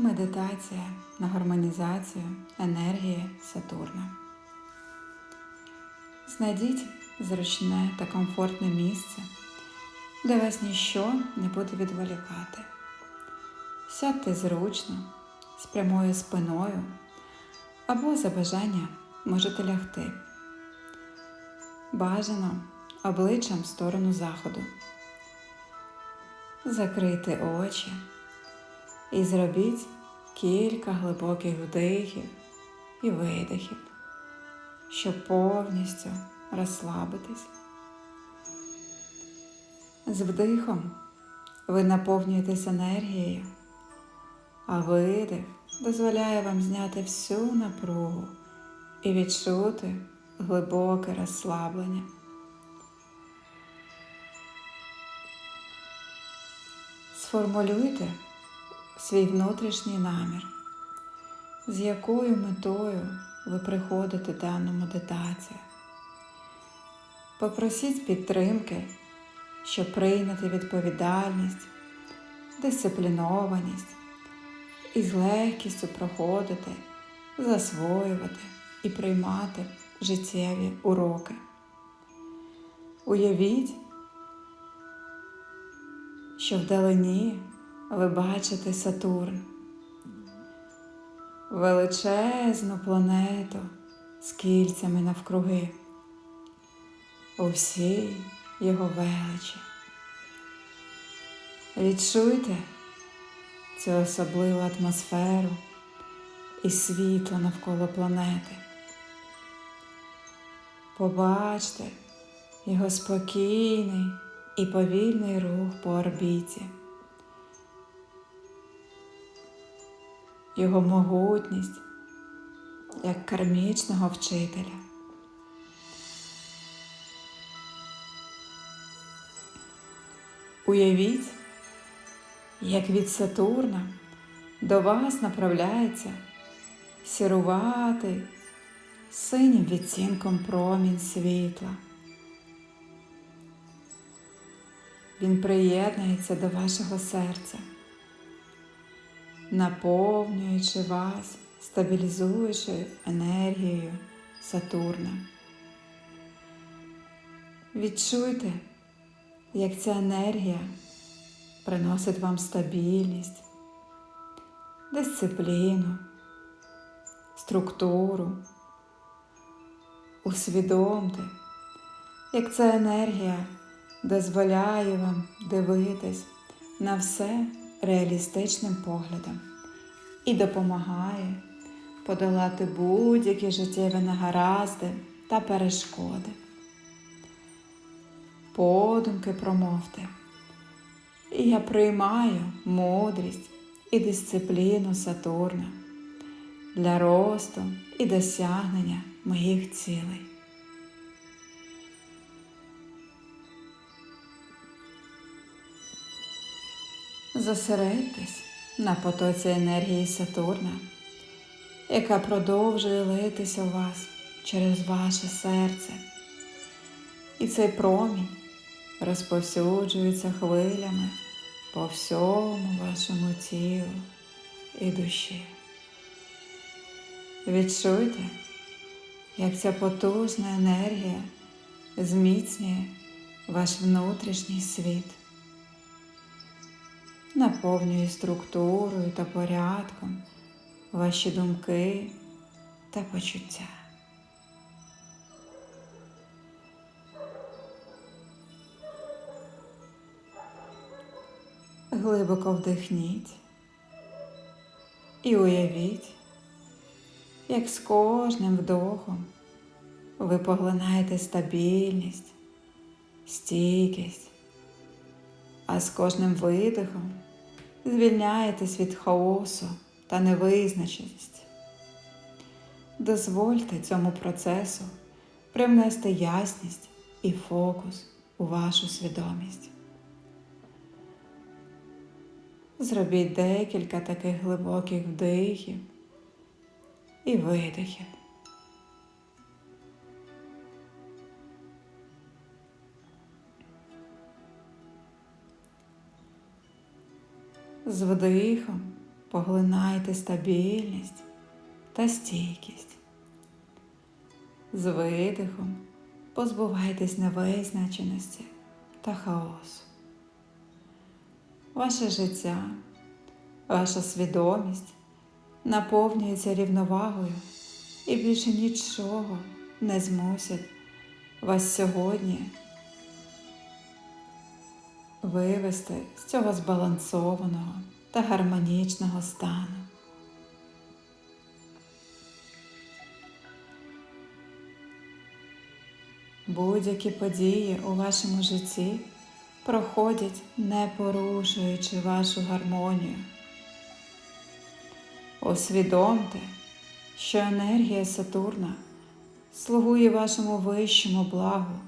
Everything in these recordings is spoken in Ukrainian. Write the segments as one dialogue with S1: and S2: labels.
S1: Медитація на гармонізацію енергії Сатурна. Знайдіть зручне та комфортне місце, де вас ніщо не буде відволікати. Сядьте зручно, з прямою спиною або за бажання можете лягти. Бажано обличчям в сторону заходу. Закрийте очі і зробіть кілька глибоких вдихів і видихів, щоб повністю розслабитись. З вдихом ви наповнюєтесь енергією, а видих дозволяє вам зняти всю напругу і відчути глибоке розслаблення. Сформулюйте свій внутрішній намір, з якою метою ви приходите в дану медитацію. Попросіть підтримки, щоб прийняти відповідальність, дисциплінованість і з легкістю проходити, засвоювати і приймати життєві уроки. Уявіть, що вдалині ви бачите Сатурн, величезну планету з кільцями навкруги, у всій його величі. Відчуйте цю особливу атмосферу і світло навколо планети. Побачте його спокійний і повільний рух по орбіті. Його могутність як кармічного вчителя. Уявіть, як від Сатурна до вас направляється сіруватий синім відцінком промінь світла. Він приєднується до вашого серця наповнюючи вас стабілізуючою енергією Сатурна. Відчуйте, як ця енергія приносить вам стабільність, дисципліну, структуру. Усвідомте, як ця енергія дозволяє вам дивитись на все реалістичним поглядом і допомагає подолати будь-які життєві негаразди та перешкоди. Подумки промовте. І я приймаю мудрість і дисципліну Сатурна для росту і досягнення моїх цілей. Зосередьтесь на потоці енергії Сатурна, яка продовжує литися у вас через ваше серце. І цей промінь розповсюджується хвилями по всьому вашому тілу і душі. Відчуйте, як ця потужна енергія зміцнює ваш внутрішній світ наповнює структурою та порядком ваші думки та почуття. Глибоко вдихніть і уявіть, як з кожним вдохом ви поглинаєте стабільність, стійкість, а з кожним видихом звільняєтесь від хаосу та невизначеності. Дозвольте цьому процесу привнести ясність і фокус у вашу свідомість. Зробіть декілька таких глибоких вдихів і видихів. З вдихом поглинайте стабільність та стійкість. З видихом позбувайтесь невизначеності та хаосу. Ваше життя, ваша свідомість наповнюється рівновагою і більше нічого не змусить вас сьогодні вивести з цього збалансованого та гармонічного стану. Будь-які події у вашому житті проходять, не порушуючи вашу гармонію. Усвідомте, що енергія Сатурна слугує вашому вищому благу,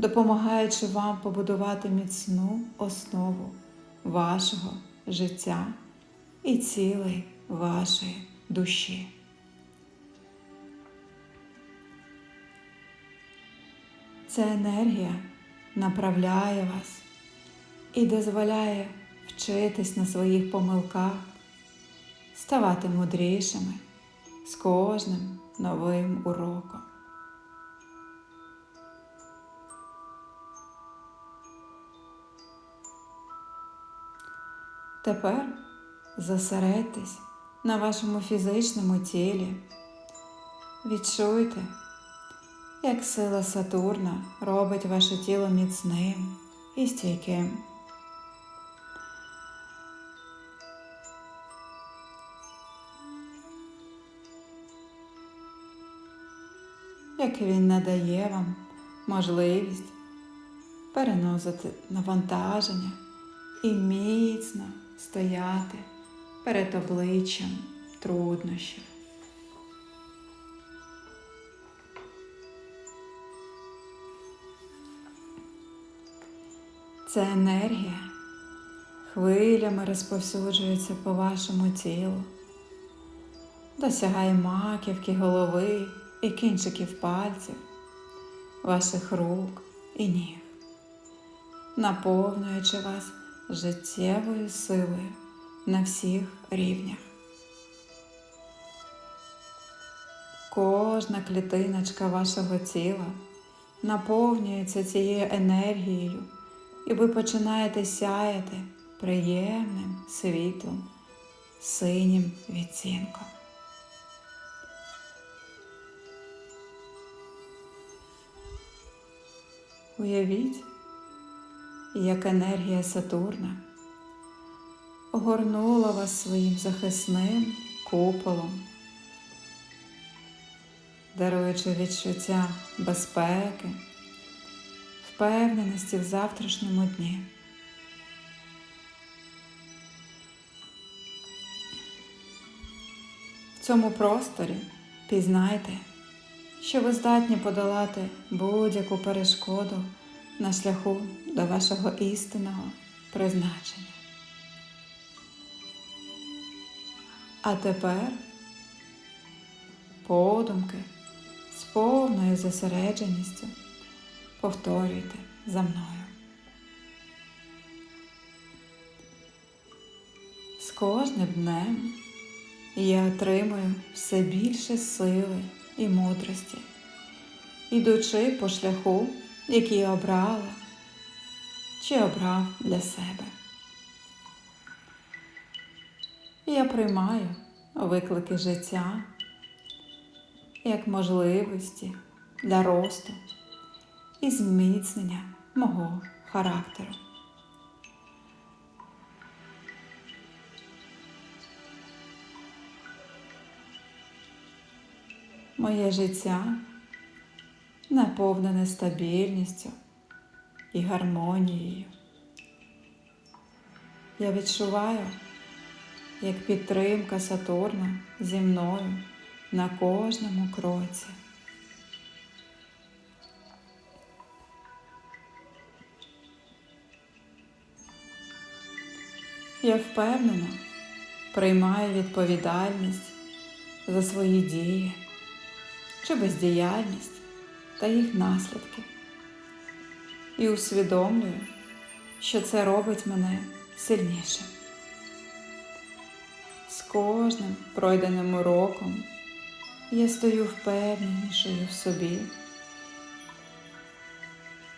S1: допомагаючи вам побудувати міцну основу вашого життя і цілей вашої душі. Ця енергія направляє вас і дозволяє вчитись на своїх помилках, ставати мудрішими з кожним новим уроком. Тепер зосередьтесь на вашому фізичному тілі. Відчуйте, як сила Сатурна робить ваше тіло міцним і стійким. Як він надає вам можливість переносити навантаження і міцно стояти перед обличчям труднощів. Ця енергія хвилями розповсюджується по вашому тілу, досягає маківки голови і кінчиків пальців, ваших рук і ніг, наповнюючи вас життєвою силою на всіх рівнях. Кожна клітиночка вашого тіла наповнюється цією енергією, і ви починаєте сяяти приємним світлом, синім відцінком. Уявіть, як енергія Сатурна огорнула вас своїм захисним куполом, даруючи відчуття безпеки, впевненості в завтрашньому дні. В цьому просторі пізнайте, що ви здатні подолати будь-яку перешкоду на шляху до вашого істинного призначення. А тепер подумки з повною зосередженістю повторюйте за мною. З кожним днем я отримую все більше сили і мудрості, ідучи по шляху, який я обрала чи обрав для себе. Я приймаю виклики життя як можливості для росту і зміцнення мого характеру. Моє життя наповнене стабільністю і гармонією. Я відчуваю, як підтримка Сатурна зі мною на кожному кроці. Я впевнено приймаю відповідальність за свої дії чи бездіяльність та їх наслідки. І усвідомлюю, що це робить мене сильнішим. З кожним пройденим уроком я стою впевненішою в собі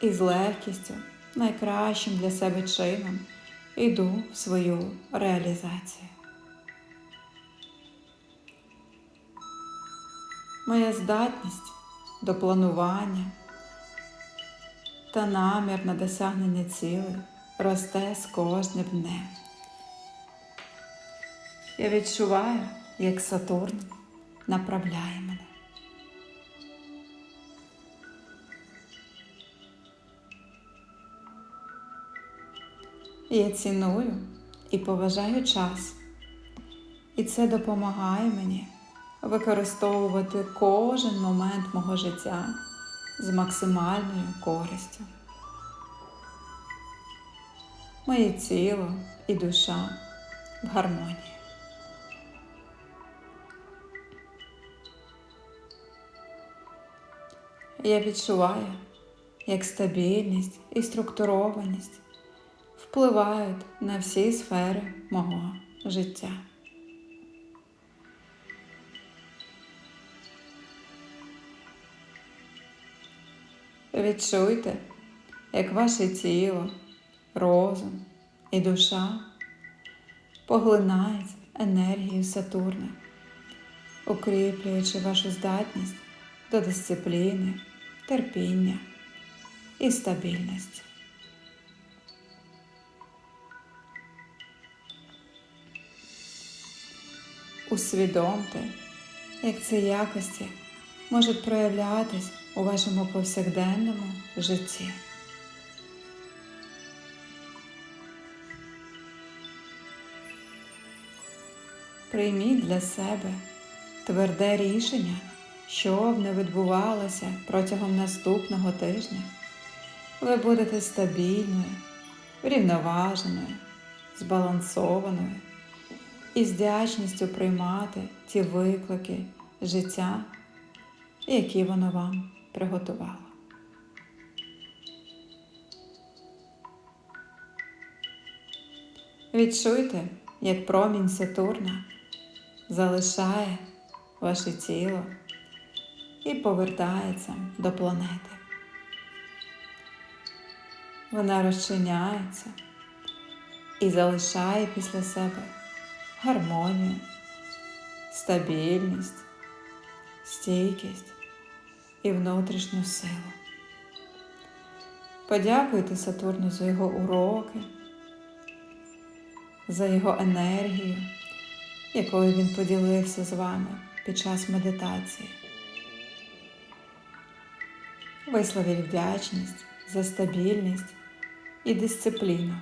S1: і з легкістю, найкращим для себе чином йду в свою реалізацію. Моя здатність до планування та намір на досягнення цілей росте з кожним днем. Я відчуваю, як Сатурн направляє мене. Я ціную і поважаю час, і це допомагає мені використовувати кожен момент мого життя з максимальною користю. Моє тіло і душа в гармонії. Я відчуваю, як стабільність і структурованість впливають на всі сфери мого життя. Відчуйте, як ваше тіло, розум і душа поглинають енергію Сатурна, укріплюючи вашу здатність до дисципліни, терпіння і стабільності. Усвідомте, як ці якості можуть проявлятись у вашому повсякденному житті. Прийміть для себе тверде рішення, що б не відбувалося протягом наступного тижня. Ви будете стабільною, врівноваженою, збалансованою і з вдячністю приймати ті виклики життя, які воно вам приготувало. Відчуйте, як промінь Сатурна залишає ваше тіло і повертається до планети. Вона розчиняється і залишає після себе гармонію, стабільність, стійкість і внутрішню силу. Подякуйте Сатурну за його уроки, за його енергію, якою він поділився з вами під час медитації. Висловіть вдячність за стабільність і дисципліну,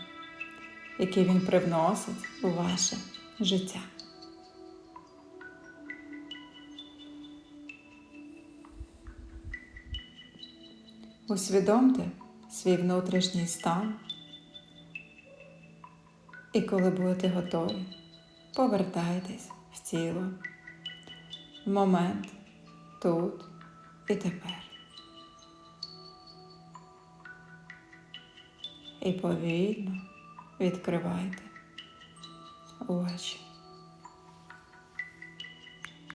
S1: які він привносить у ваше життя. Усвідомте свій внутрішній стан, і коли будете готові, повертайтесь в тіло, в момент тут і тепер. І повільно відкривайте очі.